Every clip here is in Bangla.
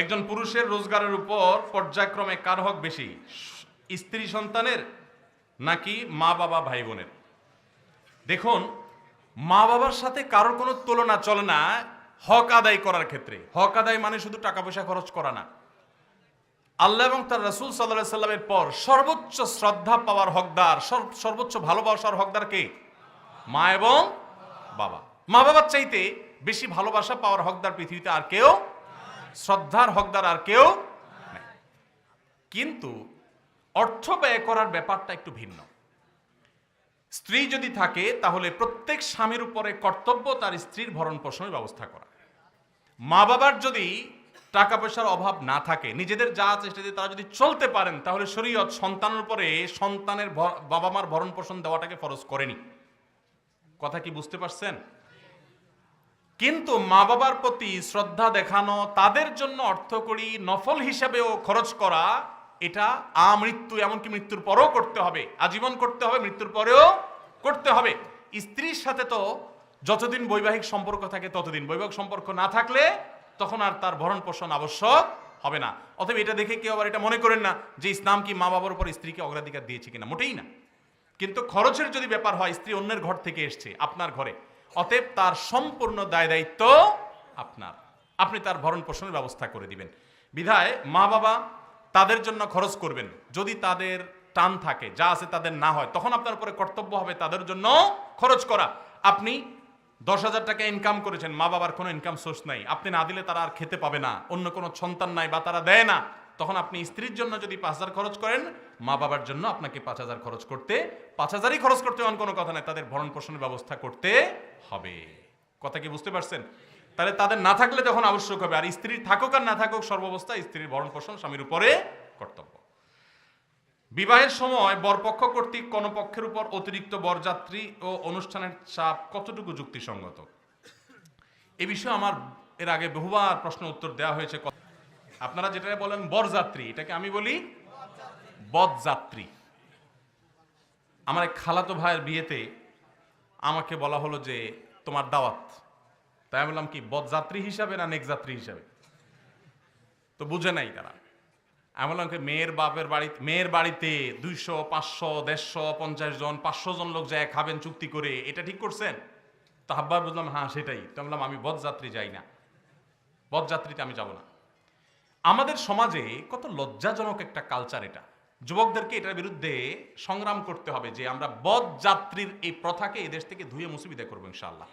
একজন পুরুষের রোজগারের উপর পর্যায়ক্রমে কার হক বেশি? স্ত্রী সন্তানের নাকি মা বাবা ভাই বোনের? দেখুন, মা বাবার সাথে কারোর কোনো তুলনা চলে না হক আদায় করার ক্ষেত্রে। হক আদায় মানে শুধু টাকা পয়সা খরচ করা না। আল্লাহ এবং তার রসুল সাল্লাহ সাল্লামের পর সর্বোচ্চ শ্রদ্ধা পাওয়ার হকদার সর্বোচ্চ ভালোবাসার হকদার কে? মা এবং বাবা। মা বাবার চাইতে বেশি ভালোবাসা পাওয়ার হকদার পৃথিবীতে আর কেউ শ্রদ্ধার হকদার আর কেউ কিন্তু অর্থ ব্যয় করার ব্যাপারটা একটু ভিন্ন। স্ত্রী যদি থাকে, তাহলে প্রত্যেক স্বামীর উপরে কর্তব্য তার স্ত্রীর ভরণ পোষণের ব্যবস্থা করা। মা বাবার যদি টাকা পয়সার অভাব না থাকে, নিজেদের যা চেষ্টা দিয়ে তারা যদি চলতে পারেন, তাহলে শরীয়ত সন্তানের উপরে সন্তানের বাবা মার ভরণ পোষণ দেওয়াটাকে ফরজ করেনি। কথা কি বুঝতে পারছেন? কিন্তু মা বাবার প্রতি শ্রদ্ধা দেখানো, তাদের জন্য অর্থকরী নফল হিসাবেও খরচ করা, এটা আমৃত্যু, এমনকি মৃত্যুর পরেও করতে হবে। আজীবন করতে হবে, মৃত্যুর পরেও করতে হবে। স্ত্রীর সাথে তো যতদিন বৈবাহিক সম্পর্ক থাকে ততদিন। বৈবাহিক সম্পর্ক না থাকলে তখন আর তার ভরণ পোষণ আবশ্যক হবে না। অতএব এটা দেখে কেউ আবার এটা মনে করেন না যে ইসলাম কি মা বাবার উপর স্ত্রীকে অগ্রাধিকার দিয়েছে কিনা। মোটেই না। কিন্তু খরচের যদি ব্যাপার হয়, স্ত্রী অন্যের ঘর থেকে এসছে, আপনার ঘরে। অতএব তার সম্পূর্ণ দায় দায়িত্ব আপনার। আপনি তার ভরণ পোষণের ব্যবস্থা করে দিবেন। বিধায় মা বাবা তাদের জন্য খরচ করবেন। যদি তাদের টান থাকে, যা আছে তাদের না হয়, তখন আপনার উপরে কর্তব্য হবে তাদের জন্য খরচ করা। আপনি দশ হাজার টাকা ইনকাম করেছেন, মা বাবার কোনো ইনকাম সোর্স নাই। আপনি না দিলে তারা আর খেতে পাবে না। অন্য কোনো সন্তান নাই বা তারা দেয় না। তখন আপনি স্ত্রীর জন্য যদি পাঁচ হাজার খরচ করেন, মা বাবার জন্য আপনাকে পাঁচ হাজার খরচ করতে, পাঁচ হাজারই খরচ করতে এমন কোনো কথা নাই, তাদের ভরণ পোষণের ব্যবস্থা করতে হবে। কথা কি বুঝতে পারছেন? তাহলে তাদের না থাকলে তখন আবশ্যক হবে, আর স্ত্রীর থাকুক আর না থাকুক সর্বাবস্থায় স্ত্রীর ভরণ পোষণ স্বামীর উপরে কর্তব্য। বিবাহের সময় বরপক্ষ কর্তৃক কোন পক্ষের উপর অতিরিক্ত বরযাত্রী ও অনুষ্ঠানের চাপ কতটুকু যুক্তিসঙ্গত? এ বিষয়ে আমার এর আগে বহুবার প্রশ্ন উত্তর দেওয়া হয়েছে। আপনারা যেটা বলেন বরযাত্রী, এটাকে আমি বলি বদযাত্রী। আমার এক খালাতো ভাইয়ের বিয়েতে আমাকে বলা হলো যে, তোমার দাওয়াত। তাই আমি বললাম, কি, বদযাত্রী হিসাবে না নেক যাত্রী হিসাবে? তো বুঝে নাই তারা। আমি বললাম, কি, মেয়ের বাপের বাড়ি মেয়ের বাড়িতে দুইশো, পাঁচশো, দেড়শো, পঞ্চাশ জন, পাঁচশো জন লোক যায় খাবেন চুক্তি করে, এটা ঠিক করছেন? তো হাব্বার বুঝলাম হ্যাঁ সেটাই। তো বললাম, আমি বদযাত্রী যাই না। বদযাত্রীতে আমি যাব না। আমাদের সমাজে কত লজ্জাজনক একটা কালচার এটা। যুবকদেরকে এটার বিরুদ্ধে সংগ্রাম করতে হবে যে আমরা বদ যাত্রীর এই প্রথাকে এদেশ থেকে ধুয়ে মুছে বিদায় করব ইনশাআল্লাহ।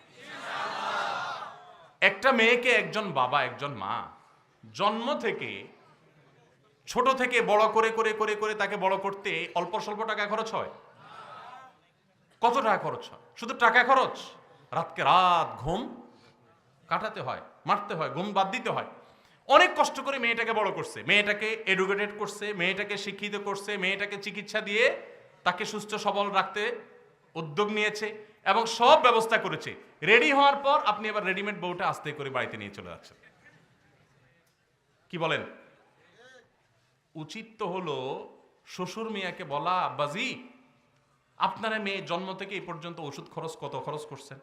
একটা মেয়েকে একজন বাবা, একজন মা জন্ম থেকে, ছোট থেকে বড় করে করে করে করে তাকে বড় করতে অল্প স্বল্প টাকা খরচ হয়? কত টাকা খরচ হয়? শুধু টাকা খরচ? রাতকে রাত ঘুম কাটাতে হয়, মারতে হয়, ঘুম বাদ দিতে হয়। অনেক কষ্ট করে মেয়েটাকে বড় করছে। মেয়েটাকে এডুকেটেড করছে, মেয়েটাকে শিক্ষিত করছে, মেয়েটাকে চিকিৎসা দিয়ে তাকে সুস্থ, সবল রাখতে উদ্যোগ নিয়েছে এবং সব ব্যবস্থা করেছে। রেডি হওয়ার পর আপনি এবার রেডিমেড বউটা আস্তে করে বাড়িতে নিয়ে চলে যাচ্ছেন। কি বলেন? উচিত তো হলো শ্বশুর মিয়াকে বলা আব্বাজি আপনারা মেয়ে জন্ম থেকে এই পর্যন্ত ওষুধ খরচ কত খরচ করছেন?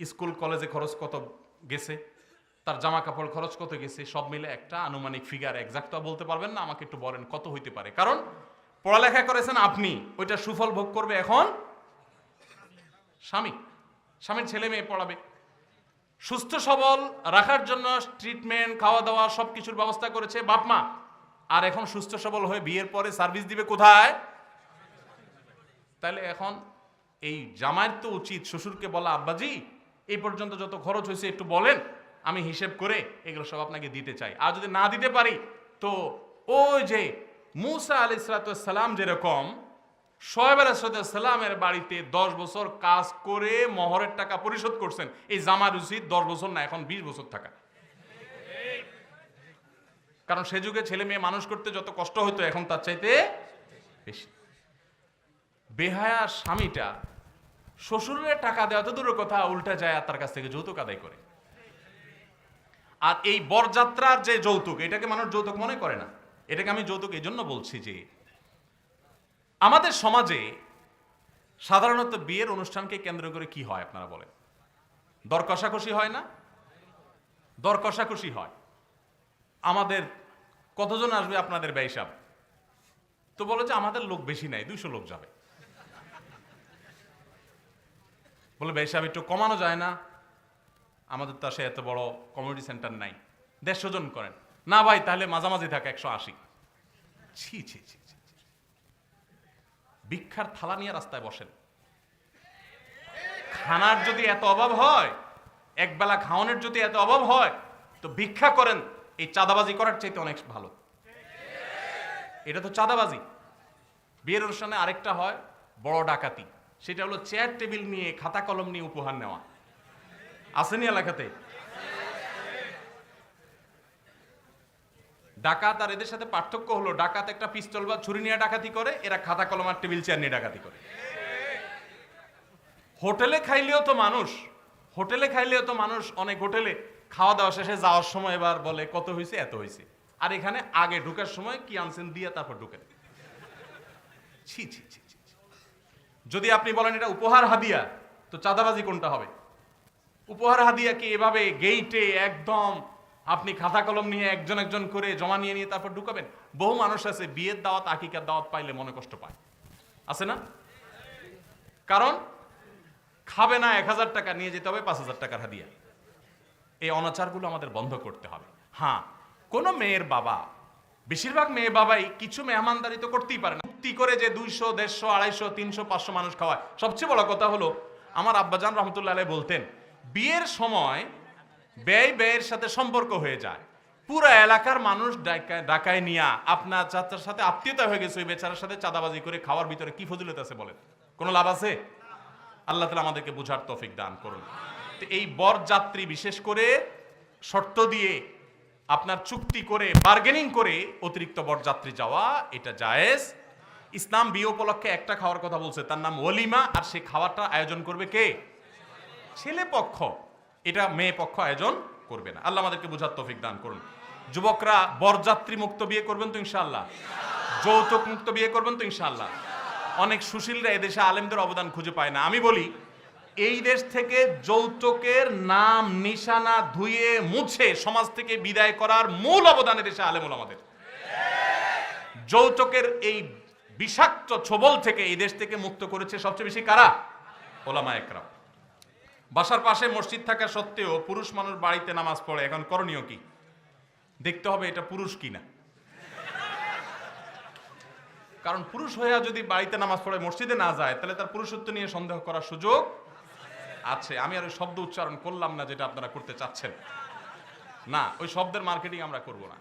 স্কুল, কলেজে খরচ কত গেছে? তার জামা কাপড় খরচ কত গেছে, সব মিলে একটা আনুমানিক ফিগার একজাক্ট বলতে পারবেন না, আমাকে একটু বলেন কত হইতে পারে। কারণ পড়ালেখা করেছেন আপনি, ওইটা সুফল ভোগ করবে এখন স্বামী। স্বামীর ছেলে মেয়ে পড়াবে। সুস্থ, সবল, রাখার জন্য ট্রিটমেন্ট খাওয়া দাওয়া সব কিছুর ব্যবস্থা করেছে বাপ মা। আর এখন সুস্থ, সবল হয়ে বিয়ের পরে সার্ভিস দিবে কোথায়? তাহলে এখন এই জামাইয়ের তো উচিত, শ্বশুরকে বলা, আব্বাজি, এই পর্যন্ত যত খরচ হয়েছে একটু বলেন। আমি হিসেব করে এগুলো সব আপনাকে দিতে চাই। আর যদি না দিতে পারি, তো ওই যে মুসা আলি সালাম যেরকম সোহেব আলাইসালামের বাড়িতে দশ বছর কাজ করে মহরের টাকা পরিশোধ করছেন, এই জামার উচিত দশ বছর না, এখন বিশ বছর থাকা। কারণ সে যুগে ছেলে মেয়ে মানুষ করতে যত কষ্ট হতো, এখন তার চাইতে বেশি। বেহায়া স্বামীটা শ্বশুরের টাকা দেওয়া তো দূরের কথা, উল্টা যায় তার কাছ থেকে যৌতুক আদায় করে। আর এই বরযাত্রার যে যৌতুক, এটাকে মানুষ যৌতুক মনে করে না। এটাকে আমি যৌতুক এই জন্য বলছি যে, আমাদের সমাজে সাধারণত বিয়ের অনুষ্ঠানকে কেন্দ্র করে কি হয় আপনারা বলেন? দর কষাকষি হয় না? দর কষাকষি হয়। আমাদের কতজন আসবে আপনাদের ব্যয়সাব তো বলে যে আমাদের লোক বেশি নাই দুইশো লোক যাবে। বলে ব্যয়সাব একটু কমানো যায় না। আমাদের তো আসে এত বড় কমিউনিটি সেন্টার নাই। দেড়শো জন করেন। না ভাই, তাহলে মাঝামাঝি থাকে, একশো আশি। ছি ছি ছি ছি ছি। ভিক্ষার থালা নিয়ে রাস্তায় বসেন। খানার যদি এত অভাব হয়, একবেলা খাওয়ানোর যদি এত অভাব হয়, তো ভিক্ষা করেন, এই চাঁদাবাজি করার চাইতে অনেক ভালো। এটা তো চাঁদাবাজি। বিয়ের অনুষ্ঠানে আরেকটা হয়, বড় ডাকাতি। সেটা হলো চেয়ার টেবিল নিয়ে খাতা কলম নিয়ে উপহার নেওয়া। আসেনি এলাকাতে? ডাকাত আর এদের সাথে পার্থক্য হলো, ডাকাত একটা পিস্তল বা ছুরি নিয়ে ডাকাতি করে, এরা খাতা কলম আর টেবিল চেয়ার নিয়ে ডাকাতি করে। হোটেলে খাইলেও তো মানুষ, হোটেলে খাইলেও তো মানুষ অনেক হোটেলে খাওয়া দাওয়া শেষে যাওয়ার সময় এবার বলে, কত হয়েছে এত হয়েছে আর এখানে আগে ঢুকার সময় কি আনছেন দিয়ে তারপর ছি। যদি আপনি বলেন এটা উপহার হাদিয়া, তো চাঁদাবাজি কোনটা হবে? উপহার হাদিয়া কি এভাবে গেইটে একদম আপনি খাতা কলম নিয়ে একজন একজন করে জমা নিয়ে নিয়ে তারপর ঢুকাবেন? বহু মানুষ আছে, বিয়ের দাওয়াত, আকিকার দাওয়াত পাইলে মনে কষ্ট পায়। আছে না? কারণ খাবে না এক হাজার টাকা, নিয়ে যেতে হবে পাঁচ হাজার টাকার হাদিয়া। এই অনাচারগুলো আমাদের বন্ধ করতে হবে। হ্যাঁ কোন মেয়ের বাবা, বেশিরভাগ মেয়ে বাবাই কিছু মেহমানদারি তো করতেই পারে না। মুক্তি করে যে দুইশো, দেড়শো, আড়াইশো, তিনশো, পাঁচশো মানুষ খাওয়ায়। সবচেয়ে বড় কথা হলো, আমার আব্বাজান রহমতুল্লাহ বলতেন বিয়ের সময় ব্যয় ব্যয়ের সাথে সম্পর্ক হয়ে যায়। পুরো এলাকার মানুষ ডাকায় নিয়া আপনার চাচার সাথে আত্মীয়তা হয়ে গেছে, ওই বেচারার সাথে চাঁদাবাজি করে খাওয়ার ভিতরে কি ফজিলত আছে বলেন? কোনো লাভ আছে? আল্লাহ তালা আমাদেরকে বুঝার তফিক দান করুন। তো এই বরযাত্রী বিশেষ করে শর্ত দিয়ে আপনার চুক্তি করে বার্গেনিং করে অতিরিক্ত বরযাত্রী যাওয়া, এটা জায়েজ। ইসলাম বিয়ে উপলক্ষে একটা খাওয়ার কথা বলছে, তার নাম ওলিমা, আর সে খাওয়াটা আয়োজন করবে কে? ছেলে পক্ষ, এটা মেয়ে পক্ষ আয়োজন করবে না। আল্লাহ আমাদেরকে বুঝার তৌফিক দান করুন। যুবকরা বরযাত্রী মুক্ত বিয়ে করবেন তো ইনশাআল্লাহ। যৌতুক মুক্ত বিয়ে করবেন তো ইনশাআল্লাহ। অনেক সুশীলরা এদেশে আলেমদের অবদান খুঁজে পায় না। আমি বলি, এই দেশ থেকে যৌতুকের নাম, নিশানা ধুয়ে মুছে সমাজ থেকে বিদায় করার মূল অবদান এদেশে আলেমুল আমাদের। যৌতুকের এই বিষাক্ত ছবল থেকে এই দেশ থেকে মুক্ত করেছে সবচেয়ে বেশি কারা? ওলামা একরাম। বাসার পাশে মসজিদ থাকা সত্ত্বেও পুরুষ মানুষ বাড়িতে নামাজ পড়ে। এখন করণীয় কি? দেখতে হবে এটা পুরুষ কিনা। কারণ পুরুষ হইয়া যদি বাড়িতে নামাজ পড়ে, মসজিদে না যায়, তাহলে তার পুরুষত্ব নিয়ে সন্দেহ করার সুযোগ আছে। আমি আর ওই শব্দ উচ্চারণ করলাম না যেটা আপনারা করতে চাচ্ছেন। না, ওই শব্দের মার্কেটিং আমরা করব না।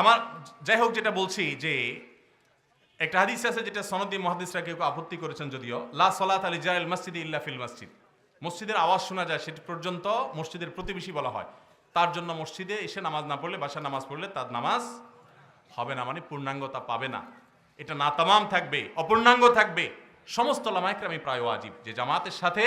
আমার, যাই হোক যেটা বলছি যে একটা হাদিস আছে যেটা সনদি মহাদিসরা কেউ আপত্তি করেছেন যদিও, লা সলাত আলী জাইল মসজিদ ইল্লা ফিল মসজিদ। মসজিদের আওয়াজ শোনা যায়, সেটি পর্যন্ত মসজিদের প্রতিবেশী বলা হয়। তার জন্য মসজিদে এসে নামাজ না পড়লে বাসা নামাজ পড়লে তার নামাজ হবে না মানে পূর্ণাঙ্গতা পাবে না। এটা না তামাম থাকবে, অপূর্ণাঙ্গ থাকবে। সমস্ত লামাইকরামি প্রায় ওয়াজিব। যে জামাতের সাথে,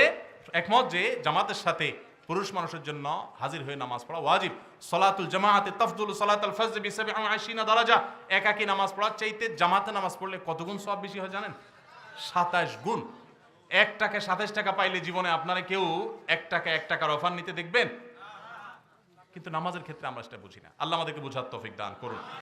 একমত যে জামাতের সাথে পুরুষ মানুষের জন্য হাজির হয়ে নামাজ পড়া ওয়াজিব। সলাতুল জামাতে তফদুল সলাতুল ফজর বিসাবি আশিনা দারাজা। একাকি নামাজ পড়ার চাইতে জামাতে নামাজ পড়লে কত গুণ সব বেশি হয় জানেন? সাতাশ গুণ। এক টাকা সাতাশ টাকা পাইলে জীবনে আপনারা কেউ এক টাকা, এক টাকার অফার নিতে দেখবেন? কিন্তু নামাজের ক্ষেত্রে আমরা সেটা বুঝি না। আল্লাহ আমাদেরকে বুঝার তৌফিক দান করুন।